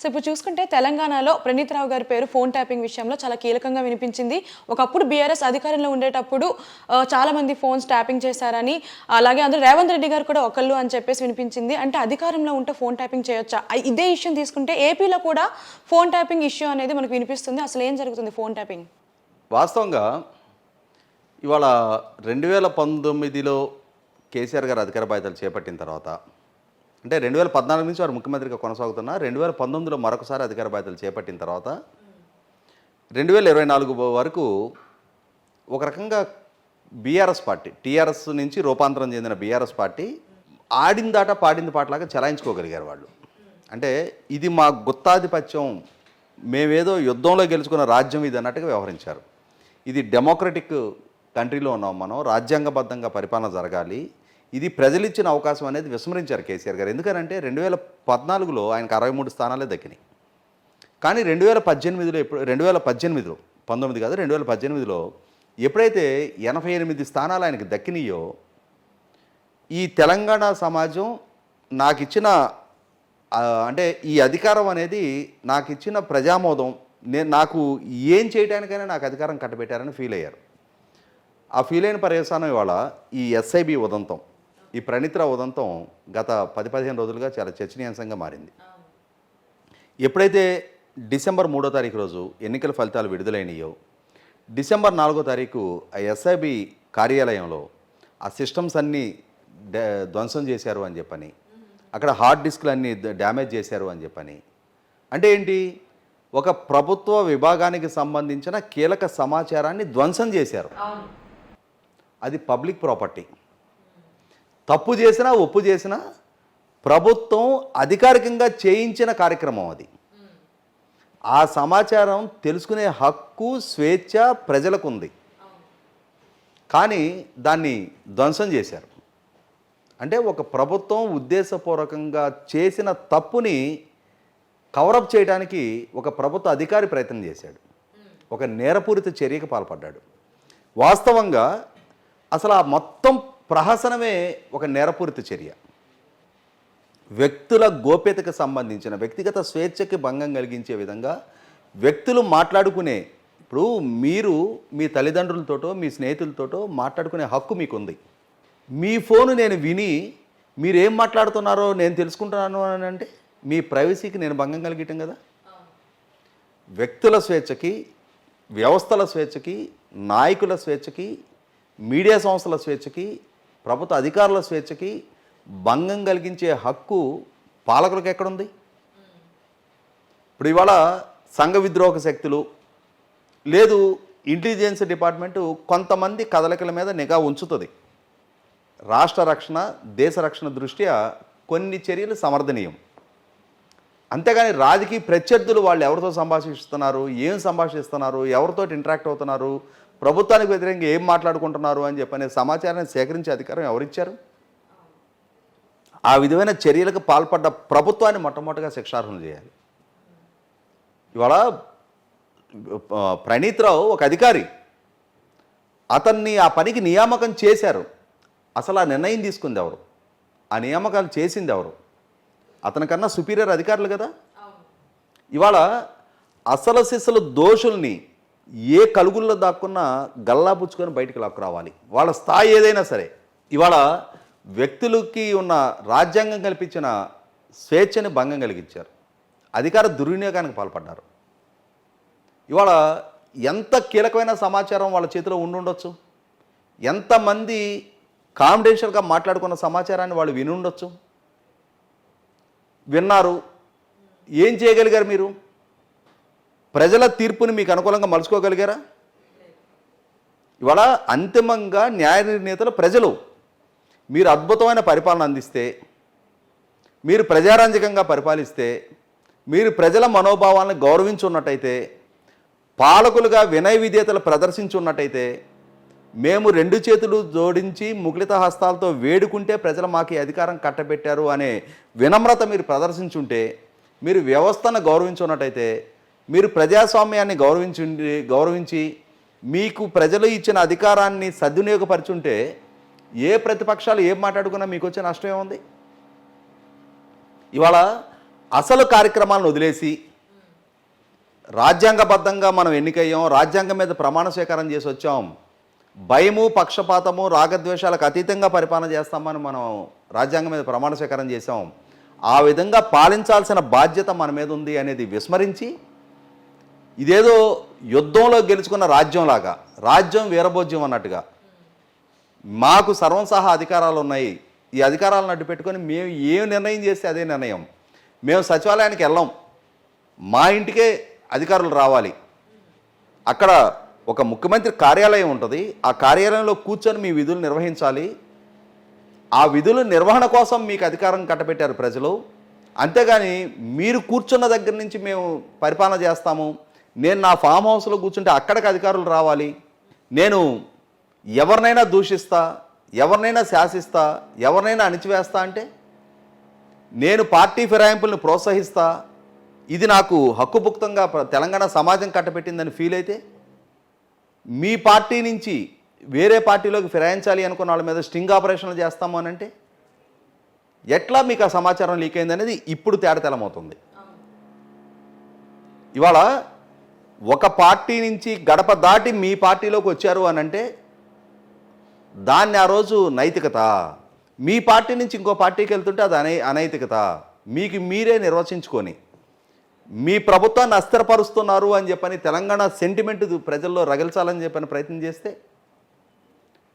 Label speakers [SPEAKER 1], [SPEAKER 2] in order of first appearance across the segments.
[SPEAKER 1] So ఇప్పుడు చూసుకుంటే తెలంగాణలో ప్రణీత్ రావు గారి పేరు ఫోన్ ట్యాపింగ్ విషయంలో చాలా కీలకంగా వినిపించింది. ఒకప్పుడు బీఆర్ఎస్ అధికారంలో ఉండేటప్పుడు చాలామంది చాలా మంది ఫోన్స్ ట్యాపింగ్ చేశారని అలాగే అందులో రేవంత్ రెడ్డి గారు కూడా ఒకళ్ళు అని చెప్పేసి వినిపించింది. అంటే అధికారంలో ఉంటే ఫోన్ ట్యాపింగ్ చేయొచ్చా? ఇదే ఇష్యూని తీసుకుంటే ఏపీలో కూడా ఫోన్ ట్యాపింగ్ ఇష్యూ అనేది మనకు వినిపిస్తుంది. అసలు ఏం జరుగుతుంది ఫోన్ ట్యాపింగ్?
[SPEAKER 2] వాస్తవంగా ఇవాళ రెండు వేల పంతొమ్మిదిలో కేసీఆర్ గారు అధికార బాధ్యతలు చేపట్టిన తర్వాత అంటే రెండు వేల పద్నాలుగు నుంచి వారు ముఖ్యమంత్రిగా కొనసాగుతున్న రెండు వేల పంతొమ్మిదిలో మరొకసారి అధికార బాధ్యతలు చేపట్టిన తర్వాత రెండు వేల ఇరవై నాలుగు వరకు ఒక రకంగా బీఆర్ఎస్ పార్టీ టీఆర్ఎస్ నుంచి రూపాంతరం చెందిన బీఆర్ఎస్ పార్టీ ఆడిందాట పాడింది పాటలాగా చలాయించుకోగలిగారు వాళ్ళు. అంటే ఇది మా గుత్తాధిపత్యం మేమేదో యుద్ధంలో గెలుచుకున్న రాజ్యం ఇది అన్నట్టుగా వ్యవహరించారు. ఇది డెమోక్రటిక్ కంట్రీలో ఉన్నాం మనం రాజ్యాంగబద్ధంగా పరిపాలన జరగాలి. ఇది ప్రజలిచ్చిన అవకాశం అనేది విస్మరించారు కేసీఆర్ గారు. ఎందుకనంటే రెండు వేల పద్నాలుగులో ఆయనకు అరవై మూడు స్థానాలే దక్కినాయి. కానీ రెండు వేల పద్దెనిమిదిలో ఎప్పుడు రెండు వేల పద్దెనిమిదిలో పంతొమ్మిది కాదు రెండు వేల పద్దెనిమిదిలో ఎప్పుడైతే ఎనభై ఎనిమిది స్థానాలు ఆయనకి దక్కినాయో ఈ తెలంగాణ సమాజం నాకు ఇచ్చిన అంటే ఈ అధికారం అనేది నాకు ఇచ్చిన ప్రజామోదం. నేను నాకు ఏం చేయడానికైనా నాకు అధికారం కట్టబెట్టారని ఫీల్ అయ్యారు. ఆ ఫీల్ అయిన పర్యవసానం ఇవాళ ఈ ఎస్ఐబి ఉదంతం. ఈ ప్రణిత్ర ఉదంతం గత పది పదిహేను రోజులుగా చాలా చర్చనీయాంశంగా మారింది. ఎప్పుడైతే డిసెంబర్ మూడో తారీఖు రోజు ఎన్నికల ఫలితాలు విడుదలైనయో డిసెంబర్ నాలుగో తారీఖు ఆ ఎస్ఐబి కార్యాలయంలో ఆ సిస్టమ్స్ అన్నీ ధ్వంసం చేశారు అని చెప్పని అక్కడ హార్డ్ డిస్క్లు అన్నీ డ్యామేజ్ చేశారు అని చెప్పని అంటే ఏంటి? ఒక ప్రభుత్వ విభాగానికి సంబంధించిన కీలక సమాచారాన్ని ధ్వంసం చేశారు. అది పబ్లిక్ ప్రాపర్టీ. తప్పు చేసినా ఒప్పు చేసినా ప్రభుత్వం అధికారికంగా చేయించిన కార్యక్రమం అది. ఆ సమాచారం తెలుసుకునే హక్కు స్వేచ్ఛ ప్రజలకు ఉంది కానీ దాన్ని ధ్వంసం చేశారు. అంటే ఒక ప్రభుత్వం ఉద్దేశపూర్వకంగా చేసిన తప్పుని కవరప్ చేయడానికి ఒక ప్రభుత్వ అధికారి ప్రయత్నం చేశాడు. ఒక నేరపూరిత చర్యకు పాల్పడ్డాడు. వాస్తవంగా అసలు ఆ మొత్తం ప్రహసనమే ఒక నేరపూరిత చర్య. వ్యక్తుల గోప్యతకు సంబంధించిన వ్యక్తిగత స్వేచ్ఛకి భంగం కలిగించే విధంగా వ్యక్తులు మాట్లాడుకునే ఇప్పుడు మీరు మీ తల్లిదండ్రులతోటో మీ స్నేహితులతోటో మాట్లాడుకునే హక్కు మీకుంది. మీ ఫోను నేను విని మీరు ఏం మాట్లాడుతున్నారో నేను తెలుసుకుంటున్నాను అని అంటే మీ ప్రైవసీకి నేను భంగం కలిగటం కదా? వ్యక్తుల స్వేచ్ఛకి వ్యవస్థల స్వేచ్ఛకి నాయకుల స్వేచ్ఛకి మీడియా సంస్థల స్వేచ్ఛకి ప్రభుత్వ అధికారుల స్వేచ్ఛకి భంగం కలిగించే హక్కు పాలకులకు ఎక్కడుంది? ఇప్పుడు ఇవాళ సంఘ విద్రోహక శక్తులు లేదు ఇంటెలిజెన్స్ డిపార్ట్మెంటు కొంతమంది కదలికల మీద నిఘా ఉంచుతుంది. రాష్ట్ర రక్షణ దేశ రక్షణ దృష్ట్యా కొన్ని చర్యలు సమర్థనీయం. అంతేగాని రాజకీయ ప్రత్యర్థులు వాళ్ళు ఎవరితో సంభాషిస్తున్నారు ఏం సంభాషిస్తున్నారు ఎవరితో ఇంటరాక్ట్ అవుతున్నారు ప్రభుత్వానికి వ్యతిరేకంగా ఏం మాట్లాడుకుంటున్నారు అని చెప్పనే సమాచారాన్ని సేకరించే అధికారం ఎవరిచ్చారు? ఆ విధమైన చర్యలకు పాల్పడ్డ ప్రభుత్వాన్ని మొట్టమొదటిగా శిక్షార్హం చేయాలి. ఇవాళ ప్రణీత్రావు ప్రణీత్ రావు ఒక అధికారి. అతన్ని ఆ పనికి నియామకం చేశారు. అసలు ఆ నిర్ణయం తీసుకుంది ఎవరు? ఆ నియామకాలు చేసింది ఎవరు? అతనికన్నా సుపీరియర్ అధికారులు కదా? ఇవాళ అసలు సిసలు దోషుల్ని ఏ కలుగుల్లో దాక్కున్నా గల్లా పుచ్చుకొని బయటికి లాక్కు రావాలి వాళ్ళ స్థాయి ఏదైనా సరే. ఇవాళ వ్యక్తులకి ఉన్న రాజ్యాంగం కల్పించిన స్వేచ్ఛని భంగం కలిగించారు. అధికార దుర్వినియోగానికి పాల్పడ్డారు. ఇవాళ ఎంత కీలకమైన సమాచారం వాళ్ళ చేతిలో ఉండుండొచ్చు? ఎంతమంది కాంబినేషన్గా మాట్లాడుకున్న సమాచారాన్ని వాళ్ళు వినుండొచ్చు? విన్నారు. ఏం చేయగలిగారు మీరు? ప్రజల తీర్పుని మీకు అనుకూలంగా మలుచుకోగలిగారా? ఇవాళ అంతిమంగా న్యాయ నిర్ణేతలు ప్రజలు. మీరు అద్భుతమైన పరిపాలన అందిస్తే మీరు ప్రజారంజకంగా పరిపాలిస్తే మీరు ప్రజల మనోభావాలను గౌరవించున్నట్టయితే పాలకులుగా వినయ విధేతలు ప్రదర్శించున్నట్టయితే మేము రెండు చేతులు జోడించి ముకులిత హస్తాలతో వేడుకుంటే ప్రజలు మాకు అధికారం కట్టబెట్టారు అనే వినమ్రత మీరు ప్రదర్శించుంటే మీరు వ్యవస్థను గౌరవించున్నట్టయితే మీరు ప్రజాస్వామ్యాన్ని గౌరవించు గౌరవించి మీకు ప్రజలు ఇచ్చిన అధికారాన్ని సద్వినియోగపరచుంటే ఏ ప్రతిపక్షాలు ఏం మాట్లాడుకున్నా మీకు వచ్చే నష్టం ఏముంది? ఇవాళ అసలు కార్యక్రమాలను వదిలేసి రాజ్యాంగబద్ధంగా మనం ఎన్నికయ్యాం రాజ్యాంగం మీద ప్రమాణ స్వీకారం చేసి వచ్చాం భయము పక్షపాతము రాగద్వేషాలకు అతీతంగా పరిపాలన చేస్తామని మనం రాజ్యాంగం మీద ప్రమాణ స్వీకారం చేసాం ఆ విధంగా పాలించాల్సిన బాధ్యత మన మీద ఉంది అనేది విస్మరించి ఇదేదో యుద్ధంలో గెలుచుకున్న రాజ్యంలాగా రాజ్యం వీరభోజ్యం అన్నట్టుగా మాకు సర్వం సహా అధికారాలు ఉన్నాయి. ఈ అధికారాలను అడ్డు పెట్టుకొని మేము ఏం నిర్ణయం చేస్తే అదే నిర్ణయం. మేము సచివాలయానికి వెళ్ళాం. మా ఇంటికే అధికారులు రావాలి. అక్కడ ఒక ముఖ్యమంత్రి కార్యాలయం ఉంటుంది. ఆ కార్యాలయంలో కూర్చొని మీ విధులు నిర్వహించాలి. ఆ విధుల నిర్వహణ కోసం మీకు అధికారం కట్టబెట్టారు ప్రజలు. అంతేగాని మీరు కూర్చున్న దగ్గర నుంచి మేము పరిపాలన చేస్తాము. నేను నా ఫామ్ హౌస్లో కూర్చుంటే అక్కడికి అధికారులు రావాలి. నేను ఎవరినైనా దూషిస్తా ఎవరినైనా శాసిస్తా ఎవరినైనా అణిచివేస్తా అంటే నేను పార్టీ ఫిరాయింపులను ప్రోత్సహిస్తా. ఇది నాకు హక్కుభుక్తంగా తెలంగాణ సమాజం కట్టబెట్టిందని ఫీల్ అయితే మీ పార్టీ నుంచి వేరే పార్టీలోకి ఫిరాయించాలి అనుకున్న వాళ్ళ మీద స్టింగ్ ఆపరేషన్లు చేస్తాము అని అంటే ఎట్లా మీకు ఆ సమాచారం లీక్ అయింది అనేది ఇప్పుడు తేడతెలమవుతుంది ఇవాళ ఒక పార్టీ నుంచి గడప దాటి మీ పార్టీలోకి వచ్చారు అని అంటే దాన్ని ఆ రోజు నైతికత మీ పార్టీ నుంచి ఇంకో పార్టీకి వెళ్తుంటే అది అనై అనైతికత మీకు మీరే నిర్వచించుకొని మీ ప్రభుత్వాన్ని అస్థిరపరుస్తున్నారు అని చెప్పని తెలంగాణ సెంటిమెంట్ ప్రజల్లో రగిల్చాలని చెప్పని ప్రయత్నం చేస్తే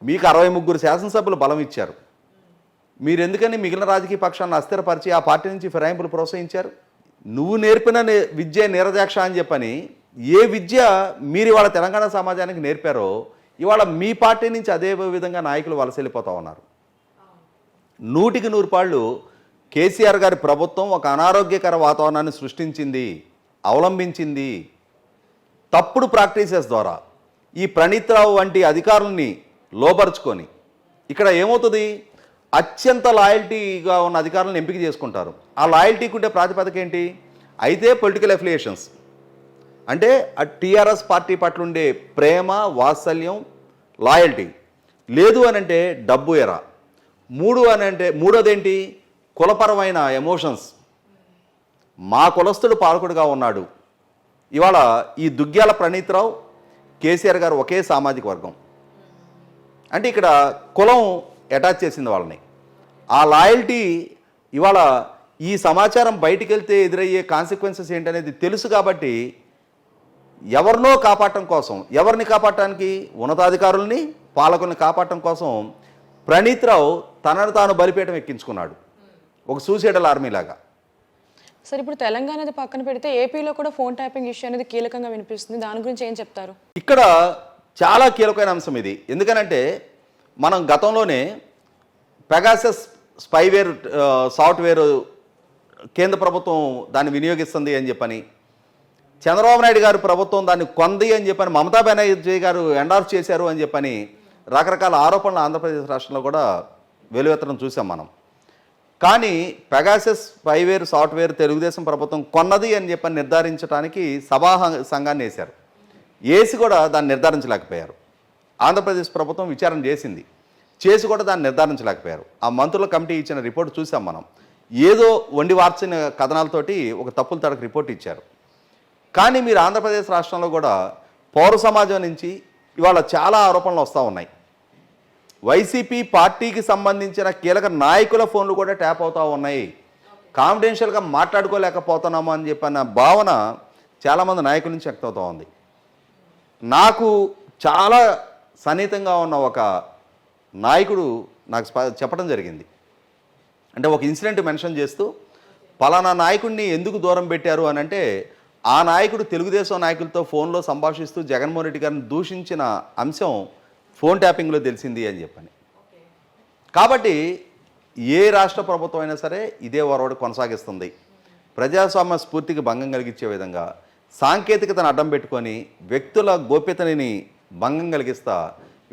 [SPEAKER 2] మీకు అరవై ముగ్గురు శాసనసభ్యులు బలం ఇచ్చారు. మీరు ఎందుకని మిగిలిన రాజకీయ పక్షాన్ని అస్థిరపరిచి ఆ పార్టీ నుంచి ఫిరాయింపులు ప్రోత్సహించారు? నువ్వు నేర్పిన విద్య నీరజాక్ష అని చెప్పని ఏ విద్య మీరు ఇవాళ తెలంగాణ సమాజానికి నేర్పారో ఇవాళ మీ పార్టీ నుంచి అదే విధంగా నాయకులు వలస వెళ్ళిపోతా ఉన్నారు. నూటికి నూరు పాళ్ళు కేసీఆర్ గారి ప్రభుత్వం ఒక అనారోగ్యకర వాతావరణాన్ని సృష్టించింది అవలంబించింది. తప్పుడు ప్రాక్టీసెస్ ద్వారా ఈ ప్రణీత్ రావు వంటి అధికారుల్ని లోపరుచుకొని ఇక్కడ ఏమవుతుంది? అత్యంత లాయల్టీగా ఉన్న అధికారులను ఎంపిక చేసుకుంటారు. ఆ లాయల్టీకి ఉండే ప్రాతిపదిక ఏంటి? అయితే పొలిటికల్ అఫిలియేషన్స్ అంటే ఆ టీఆర్ఎస్ పార్టీ పట్ల ఉండే ప్రేమ వాత్సల్యం లాయల్టీ. లేదు అని అంటే డబ్బు ఎర. మూడు అని అంటే మూడోదేంటి? కులపరమైన ఎమోషన్స్. మా కులస్తుడు పాలకుడుగా ఉన్నాడు. ఇవాళ ఈ దుగ్గ్యాల ప్రణీతరావు కేసీఆర్ గారు ఒకే సామాజిక వర్గం. అంటే ఇక్కడ కులం అటాచ్ చేసింది వాళ్ళని. ఆ లాయల్టీ ఇవాళ ఈ సమాచారం బయటికి వెళ్తే ఎదురయ్యే కాన్సిక్వెన్సెస్ ఏంటనేది తెలుసు కాబట్టి ఎవరినో కాపాడటం కోసం ఎవరిని కాపాడటానికి ఉన్నతాధికారుల్ని పాలకుల్ని కాపాడటం కోసం ప్రణీత్ రావు తనను తాను బలిపీఠం ఎక్కించుకున్నాడు. ఒక సూసైడల్ ఆర్మీ లాగా.
[SPEAKER 1] సార్ ఇప్పుడు తెలంగాణ పక్కన పెడితే ఏపీలో కూడా ఫోన్ ట్యాపింగ్ ఇష్యూ అనేది కీలకంగా వినిపిస్తుంది. దాని గురించి ఏం చెప్తారు?
[SPEAKER 2] ఇక్కడ చాలా కీలకమైన అంశం ఇది. ఎందుకనంటే మనం గతంలోనే పెగాసస్ స్పైవేర్ సాఫ్ట్వేర్ కేంద్ర ప్రభుత్వం దాన్ని వినియోగిస్తుంది అని చెప్పని చంద్రబాబు నాయుడు గారు ప్రభుత్వం దాన్ని కొంది అని చెప్పని మమతా బెనర్జీ గారు ఎండార్స్ చేశారు అని చెప్పని రకరకాల ఆరోపణలు ఆంధ్రప్రదేశ్ రాష్ట్రంలో కూడా వెలువెత్తడం చూసాం మనం. కానీ పెగాసెస్ స్పైవేర్ సాఫ్ట్వేర్ తెలుగుదేశం ప్రభుత్వం కొన్నది అని చెప్పి నిర్ధారించడానికి సభా సంఘాన్ని వేశారు. వేసి కూడా దాన్ని నిర్ధారించలేకపోయారు. ఆంధ్రప్రదేశ్ ప్రభుత్వం విచారణ చేసింది. చేసి కూడా దాన్ని నిర్ధారించలేకపోయారు. ఆ మంత్రుల కమిటీ ఇచ్చిన రిపోర్ట్ చూసాం మనం. ఏదో వండి వార్చిన కథనాలతోటి ఒక తప్పుల తడకు రిపోర్ట్ ఇచ్చారు. కానీ మీరు ఆంధ్రప్రదేశ్ రాష్ట్రంలో కూడా పౌర సమాజం నుంచి ఇవాళ చాలా ఆరోపణలు వస్తూ ఉన్నాయి. వైసీపీ పార్టీకి సంబంధించిన కీలక నాయకుల ఫోన్లు కూడా ట్యాప్ అవుతూ ఉన్నాయి. కాన్ఫిడెన్షియల్గా మాట్లాడుకోలేకపోతున్నాము అని చెప్పిన భావన చాలామంది నాయకుల నుంచి వ్యక్తవుతూ ఉంది. నాకు చాలా సన్నిహితంగా ఉన్న ఒక నాయకుడు నాకు చెప్పడం జరిగింది. అంటే ఒక ఇన్సిడెంట్ మెన్షన్ చేస్తూ పలానా నాయకుడిని ఎందుకు దూరం పెట్టారు? అని అంటే ఆ నాయకుడు తెలుగుదేశం నాయకులతో ఫోన్లో సంభాషిస్తూ జగన్మోహన్ రెడ్డి గారిని దూషించిన అంశం ఫోన్ ట్యాపింగ్లో తెలిసింది అని చెప్పని. కాబట్టి ఏ రాష్ట్ర ప్రభుత్వం అయినా సరే ఇదే ఒరవడి కొనసాగిస్తుంది. ప్రజాస్వామ్య స్ఫూర్తికి భంగం కలిగించే విధంగా సాంకేతికతను అడ్డం పెట్టుకొని వ్యక్తుల గోప్యతని భంగం కలిగిస్తా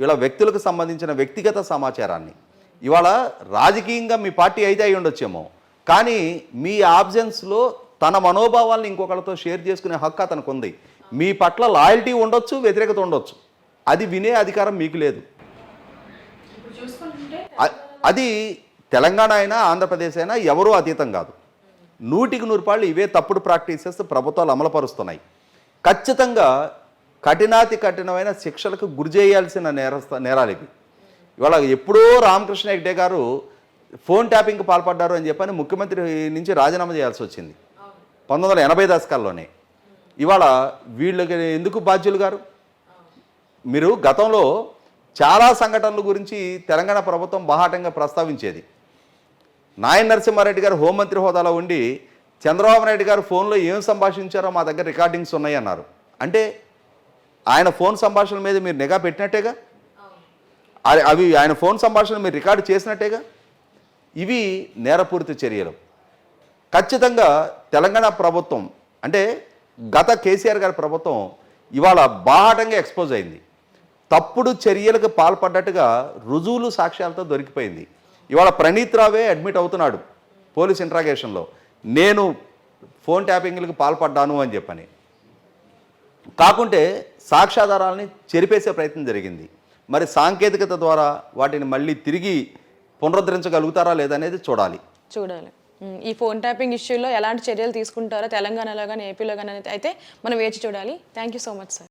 [SPEAKER 2] ఇలా వ్యక్తులకు సంబంధించిన వ్యక్తిగత సమాచారాన్ని. ఇవాళ రాజకీయంగా మీ పార్టీ అయితే అయి ఉండొచ్చేమో కానీ మీ ఆబ్జెన్స్లో తన మనోభావాల్ని ఇంకొకరితో షేర్ చేసుకునే హక్కు అతనికి ఉంది. మీ పట్ల లాయల్టీ ఉండొచ్చు వ్యతిరేకత ఉండొచ్చు. అది వినే అధికారం మీకు లేదు. అది తెలంగాణ అయినా ఆంధ్రప్రదేశ్ అయినా ఎవరూ అతీతం కాదు. నూటికి నూరు పాళ్ళు ఇవే తప్పుడు ప్రాక్టీసెస్ ప్రభుత్వాలు అమలుపరుస్తున్నాయి. ఖచ్చితంగా కఠినాతి కఠినమైన శిక్షలకు గురి చేయాల్సిన నేరస్థ నేరాలు ఇవి. ఇవాళ ఎప్పుడో రామకృష్ణ హెగ్డే గారు ఫోన్ ట్యాపింగ్కి పాల్పడ్డారు అని చెప్పని ముఖ్యమంత్రి నుంచి రాజీనామా చేయాల్సి వచ్చింది. పంతొమ్మిది వందల ఎనభై దశకాల్లోనే. ఇవాళ వీళ్ళకి ఎందుకు బాధ్యులు గారు? మీరు గతంలో చాలా సంఘటనల గురించి తెలంగాణ ప్రభుత్వం బాహాటంగా ప్రస్తావించేది. నాయన నరసింహారెడ్డి గారు హోంమంత్రి హోదాలో ఉండి చంద్రబాబు నాయుడు గారు ఫోన్లో ఏం సంభాషించారో మా దగ్గర రికార్డింగ్స్ ఉన్నాయి అన్నారు అంటే ఆయన ఫోన్ సంభాషణ మీద మీరు నిఘా పెట్టినట్టేగా? అవి- ఆయన ఫోన్ సంభాషణ మీరు రికార్డు చేసినట్టేగా? ఇవి నేరపూరిత చర్యలు. ఖచ్చితంగా తెలంగాణ ప్రభుత్వం అంటే గత కేసీఆర్ గారి ప్రభుత్వం ఇవాళ బాహాటంగా ఎక్స్పోజ్ అయింది. తప్పుడు చర్యలకు పాల్పడ్డట్టుగా రుజువులు సాక్ష్యాలతో దొరికిపోయింది. ఇవాళ ప్రణీత్ రావే అడ్మిట్ అవుతున్నాడు పోలీస్ ఇంట్రాగేషన్లో. నేను ఫోన్ ట్యాపింగ్లకు పాల్పడ్డాను అని చెప్పని. కాకుంటే సాక్ష్యాధారాలని చెరిపేసే ప్రయత్నం జరిగింది. మరి సాంకేతికత ద్వారా వాటిని మళ్ళీ తిరిగి పునరుద్ధరించగలుగుతారా లేదనేది చూడాలి.
[SPEAKER 1] చూడాలి. ఈ ఫోన్ ట్యాపింగ్ ఇష్యూలో ఎలాంటి చర్యలు తీసుకుంటారో తెలంగాణలో కానీ ఏపీలో కానీ అయితే మనం వేచి చూడాలి. Thank you so much sir.